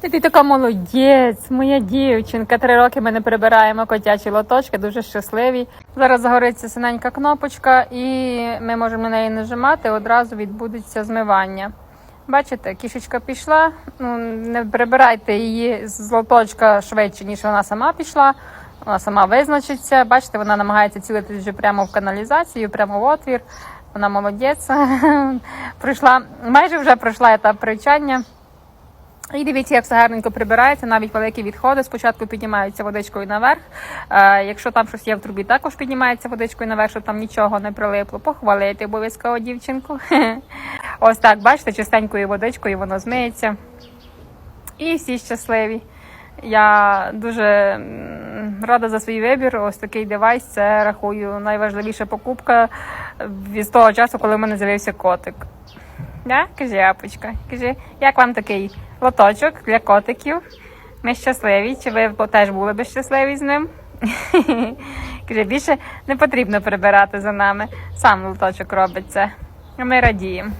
Ти, ти така молодець, моя дівчинка. Три роки ми не прибираємо котячі лоточки, дуже щасливі. Зараз загориться синенька кнопочка, і ми можемо на неї нажимати, одразу відбудеться змивання. Бачите, кішечка пішла. Ну, не прибирайте її з лоточка швидше, ніж вона сама пішла. Вона сама визначиться. Бачите, вона намагається цілитись вже прямо в каналізацію, прямо в отвір. Вона молодець. пройшла, майже вже пройшла етап привчання. І дивіться, як все гарненько прибирається, навіть великі відходи. Спочатку піднімаються водичкою наверх. Е, якщо там щось є в трубі, також піднімається водичкою наверх, щоб там нічого не прилипло. Похвалити обов'язково дівчинку. Ось так, бачите, чистенькою водичкою воно змиється. І всі щасливі. Я дуже рада за свій вибір. Ось такий девайс. Це рахую найважливіша покупка від того часу, коли в мене з'явився котик. Да? Кажи, Апочка, кажи, як вам такий лоточок для котиків? Ми щасливі, чи ви теж були би щасливі з ним? Каже, більше не потрібно прибирати за нами. Сам лоточок робить це. Ми радіємо.